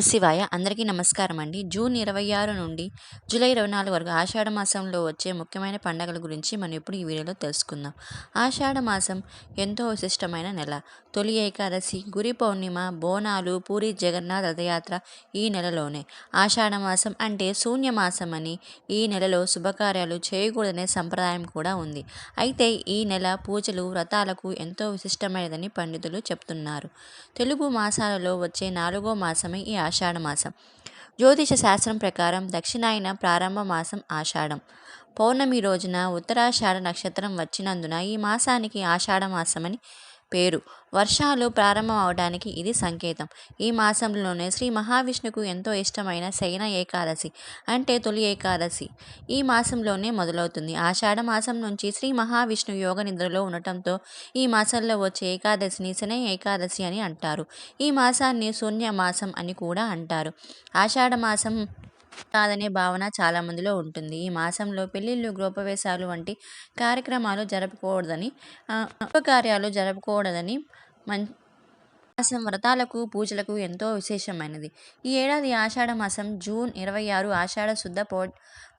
శివాయ అందరికీ నమస్కారం అండి. జూన్ ఇరవై ఆరు నుండి జూలై ఇరవై నాలుగు వరకు ఆషాఢ మాసంలో వచ్చే ముఖ్యమైన పండుగల గురించి మనం ఇప్పుడు ఈ వీడియోలో తెలుసుకుందాం. ఆషాఢ మాసం ఎంతో విశిష్టమైన నెల. తొలి ఏకాదశి గురి పౌర్ణిమ బోనాలు పూరి జగన్నాథ్ రథయాత్ర ఈ నెలలోనే. ఆషాఢ మాసం అంటే శూన్య మాసం అని ఈ నెలలో శుభకార్యాలు చేయకూడదనే సంప్రదాయం కూడా ఉంది. అయితే ఈ నెల పూజలు వ్రతాలకు ఎంతో విశిష్టమైనదని పండితులు చెప్తున్నారు. తెలుగు మాసాలలో వచ్చే నాలుగో మాసమే ఈ ఆషాఢమాసం జ్యోతిష శాస్త్రం ప్రకారం దక్షిణాయన ప్రారంభ మాసం ఆషాఢం. పౌర్ణమి రోజున ఉత్తరాషాఢ నక్షత్రం వచ్చినందున ఈ మాసానికి ఆషాఢమాసమని పేరు. వర్షాలు ప్రారంభం అవడానికి ఇది సంకేతం. ఈ మాసంలోనే శ్రీ మహావిష్ణుకు ఎంతో ఇష్టమైన శయన ఏకాదశి అంటే తొలి ఏకాదశి ఈ మాసంలోనే మొదలవుతుంది. ఆషాఢ మాసం నుంచి శ్రీ మహావిష్ణు యోగ నిద్రలో ఉండటంతో ఈ మాసంలో వచ్చే ఏకాదశిని శని ఏకాదశి అని అంటారు. ఈ మాసాన్ని శూన్య మాసం అని కూడా అంటారు. ఆషాఢ మాసం కాదనే భావన చాలామందిలో ఉంటుంది. ఈ మాసంలో పెళ్ళిళ్ళు గృహప్రవేశాలు వంటి కార్యక్రమాలు జరపకూడదని కార్యాలు జరపకూడదని మం మాసం వ్రతాలకు పూజలకు ఎంతో విశేషమైనది. ఈ ఏడాది ఆషాఢ మాసం జూన్ ఇరవై ఆరు ఆషాఢ శుద్ధ పో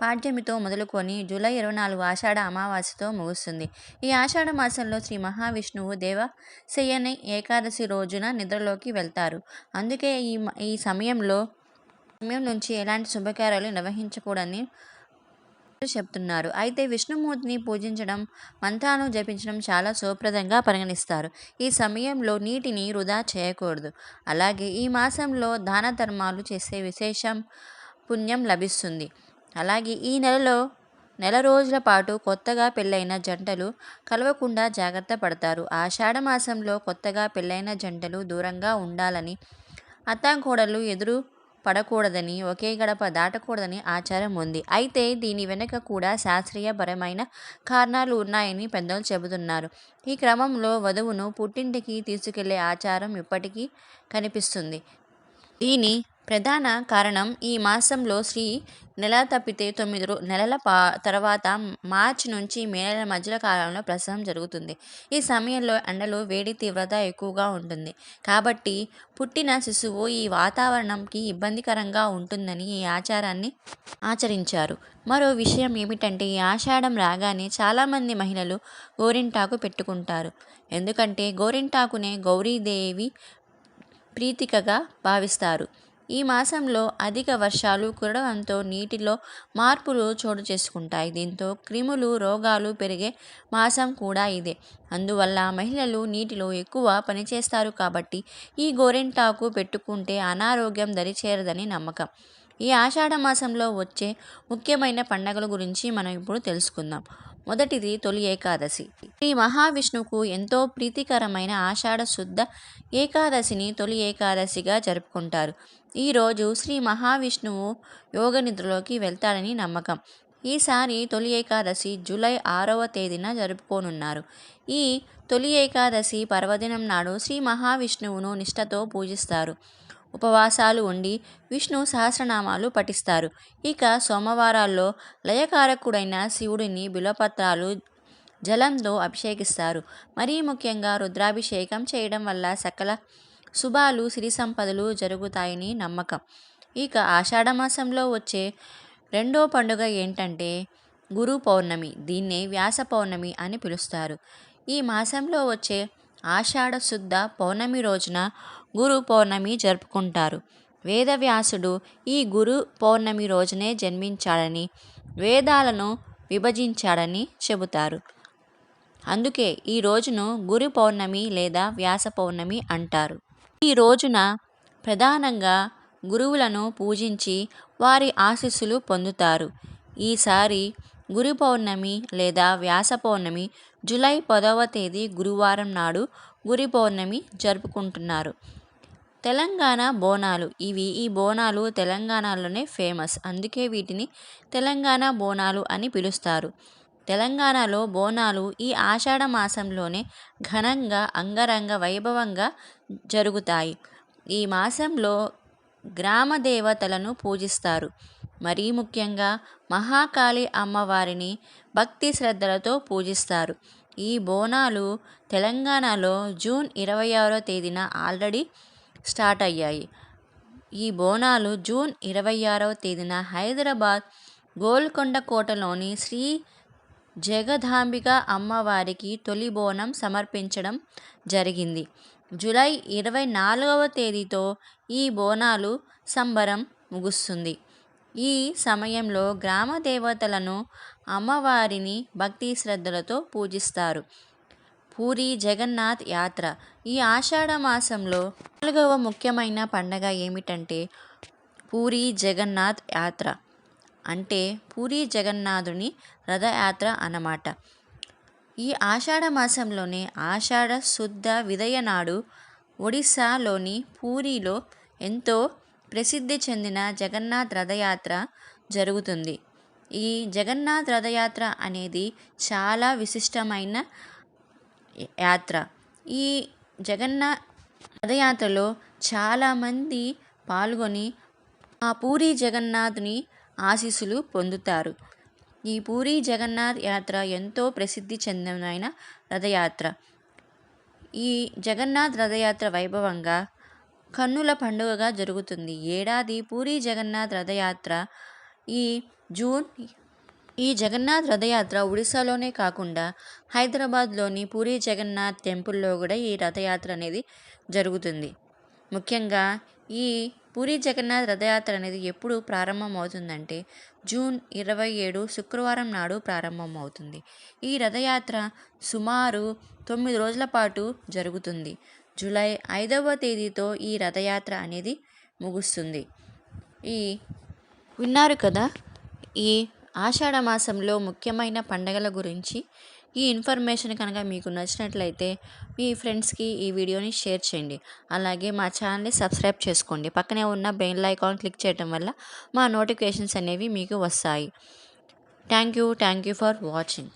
పాడ్యమితో మొదలుకొని జూలై ఇరవై నాలుగు ఆషాఢ అమావాస్యతో ముగుస్తుంది. ఈ ఆషాఢ మాసంలో శ్రీ మహావిష్ణువు దేవశయని ఏకాదశి రోజున నిద్రలోకి వెళ్తారు. అందుకే ఈ ఈ సమయంలో సమయం నుంచి ఎలాంటి శుభకార్యాలు నిర్వహించకూడని చెప్తున్నారు. అయితే విష్ణుమూర్తిని పూజించడం మంత్రాలను జపించడం చాలా శుభప్రదంగా పరిగణిస్తారు. ఈ సమయంలో నీటిని వృధా చేయకూడదు. అలాగే ఈ మాసంలో దాన ధర్మాలు చేసే విశేషం పుణ్యం లభిస్తుంది. అలాగే ఈ నెలలో నెల రోజుల పాటు కొత్తగా పెళ్ళైన జంటలు కలవకుండా జాగ్రత్త పడతారు. ఆషాఢ మాసంలో కొత్తగా పెళ్ళైన జంటలు దూరంగా ఉండాలని అత్తాంకోడలు ఎదురు పడకూడదని ఒకే గడప దాటకూడదని ఆచారం ఉంది. అయితే దీని వెనుక కూడా శాస్త్రీయపరమైన కారణాలు ఉన్నాయని పెద్దలు చెబుతున్నారు. ఈ క్రమంలో వధువును పుట్టింటికి తీసుకెళ్ళే ఆచారం ఇప్పటికీ కనిపిస్తుంది. దీని ప్రధాన కారణం ఈ మాసంలో శ్రీ నెల తప్పితే తొమ్మిది రో నెలల పా తర్వాత మార్చి నుంచి మే నెల మధ్యలో కాలంలో ప్రసవం జరుగుతుంది. ఈ సమయంలో ఎండలో వేడి తీవ్రత ఎక్కువగా ఉంటుంది. కాబట్టి పుట్టిన శిశువు ఈ వాతావరణంకి ఇబ్బందికరంగా ఉంటుందని ఈ ఆచారాన్ని ఆచరించారు. మరో విషయం ఏమిటంటే ఈ ఆషాఢం రాగానే చాలామంది మహిళలు గోరింటాకు పెట్టుకుంటారు. ఎందుకంటే గోరింటాకునే గౌరీదేవి ప్రీతికగా భావిస్తారు. ఈ మాసంలో అధిక వర్షాలు కురవడంతో నీటిలో మార్పులు చోటు చేసుకుంటాయి. దీంతో క్రిములు రోగాలు పెరిగే మాసం కూడా ఇదే. అందువల్ల మహిళలు నీటిలో ఎక్కువ పనిచేస్తారు కాబట్టి ఈ గోరెంటాకు పెట్టుకుంటే అనారోగ్యం దరిచేరదని నమ్మకం. ఈ ఆషాఢ మాసంలో వచ్చే ముఖ్యమైన పండగల గురించి మనం ఇప్పుడు తెలుసుకుందాం. మొదటిది తొలి ఏకాదశి. శ్రీ మహావిష్ణువుకు ఎంతో ప్రీతికరమైన ఆషాఢ శుద్ధ ఏకాదశిని తొలి ఏకాదశిగా జరుపుకుంటారు. ఈరోజు శ్రీ మహావిష్ణువు యోగ నిద్రలోకి వెళ్తాడని నమ్మకం. ఈసారి తొలి ఏకాదశి జూలై ఆరవ తేదీన జరుపుకోనున్నారు. ఈ తొలి ఏకాదశి పర్వదినం నాడు శ్రీ మహావిష్ణువును నిష్ఠతో పూజిస్తారు. ఉపవాసాలు ఉండి విష్ణు సహస్రనామాలు పఠిస్తారు. ఇక సోమవారాల్లో లయకారకుడైన శివుడిని బిలపత్రాలు జలంతో అభిషేకిస్తారు. మరీ ముఖ్యంగా రుద్రాభిషేకం చేయడం వల్ల సకల శుభాలు సిరి సంపదలు జరుగుతాయని నమ్మకం. ఇక ఆషాఢమాసంలో వచ్చే రెండో పండుగ ఏంటంటే గురు పౌర్ణమి. దీన్నే వ్యాస పౌర్ణమి అని పిలుస్తారు. ఈ మాసంలో వచ్చే ఆషాఢ శుద్ధ పౌర్ణమి రోజున గురు పౌర్ణమి జరుపుకుంటారు. వేదవ్యాసుడు ఈ గురు పౌర్ణమి రోజునే జన్మించాడని వేదాలను విభజించాడని చెబుతారు. అందుకే ఈ రోజును గురు పౌర్ణమి లేదా వ్యాస పౌర్ణమి అంటారు. ఈ రోజున ప్రధానంగా గురువులను పూజించి వారి ఆశీస్సులు పొందుతారు. ఈసారి గురు పౌర్ణమి లేదా వ్యాస పౌర్ణమి జూలై పదవ తేదీ గురువారం నాడు గురి పౌర్ణమి జరుపుకుంటున్నారు. తెలంగాణ బోనాలు. ఇవి ఈ బోనాలు తెలంగాణలోనే ఫేమస్. అందుకే వీటిని తెలంగాణ బోనాలు అని పిలుస్తారు. తెలంగాణలో బోనాలు ఈ ఆషాఢ మాసంలోనే ఘనంగా అంగరంగ వైభవంగా జరుగుతాయి. ఈ మాసంలో గ్రామ దేవతలను పూజిస్తారు. మరీ ముఖ్యంగా మహాకాళి అమ్మవారిని భక్తి శ్రద్ధలతో పూజిస్తారు. ఈ బోనాలు తెలంగాణలో జూన్ ఇరవై ఆరో తేదీన ఆల్రెడీ స్టార్ట్ అయ్యాయి. ఈ బోనాలు జూన్ ఇరవై ఆరవ తేదీన హైదరాబాద్ గోల్కొండ కోటలోని శ్రీ జగదాంబిక అమ్మవారికి తొలి బోనం సమర్పించడం జరిగింది. జూలై ఇరవై నాలుగవ తేదీతో ఈ బోనాలు సంబరం ముగుస్తుంది. ఈ సమయంలో గ్రామ దేవతలను అమ్మవారిని భక్తి శ్రద్ధలతో పూజిస్తారు. పూరి జగన్నాథ్ యాత్ర. ఈ ఆషాఢ మాసంలో నాలుగవ ముఖ్యమైన పండగ ఏమిటంటే పూరి జగన్నాథ్ యాత్ర. అంటే పూరి జగన్నాథుని రథయాత్ర అన్నమాట. ఈ ఆషాఢ మాసంలోనే ఆషాఢ శుద్ధ విదయ నాడు ఒడిస్సాలోని పూరిలో ఎంతో ప్రసిద్ధి చెందిన జగన్నాథ్ రథయాత్ర జరుగుతుంది. ఈ జగన్నాథ్ రథయాత్ర అనేది చాలా విశిష్టమైన యాత్ర. ఈ జగన్నాథ్ రథయాత్రలో చాలామంది పాల్గొని ఆ పూరి జగన్నాథుని ఆశీస్సులు పొందుతారు. ఈ పూరి జగన్నాథ్ యాత్ర ఎంతో ప్రసిద్ధి చెందిన రథయాత్ర. ఈ జగన్నాథ్ రథయాత్ర వైభవంగా కన్నుల పండుగగా జరుగుతుంది. ఏడాది పూరి జగన్నాథ్ రథయాత్ర ఈ జూన్ ఈ జగన్నాథ్ రథయాత్ర ఒడిశాలోనే కాకుండా హైదరాబాద్లోని పూరి జగన్నాథ్ టెంపుల్లో కూడా ఈ రథయాత్ర అనేది జరుగుతుంది. ముఖ్యంగా ఈ పూరి జగన్నాథ్ రథయాత్ర అనేది ఎప్పుడు ప్రారంభమవుతుందంటే జూన్ ఇరవై ఏడు శుక్రవారం నాడు ప్రారంభమవుతుంది. ఈ రథయాత్ర సుమారు తొమ్మిది రోజుల పాటు జరుగుతుంది. జూలై ఐదవ తేదీతో ఈ రథయాత్ర అనేది ముగుస్తుంది. ఈ విన్నారు కదా ఈ ఆషాఢ మాసంలో ముఖ్యమైన పండగల గురించి ఈ ఇన్ఫర్మేషన్ కనుక మీకు నచ్చినట్లయితే మీ ఫ్రెండ్స్కి ఈ వీడియోని షేర్ చేయండి. అలాగే మా ఛానల్ని సబ్స్క్రైబ్ చేసుకోండి. పక్కనే ఉన్న బెల్ ఐకాన్ క్లిక్ చేయడం వల్ల మా నోటిఫికేషన్స్ అనేవి మీకు వస్తాయి. Thank you. Thank you for watching.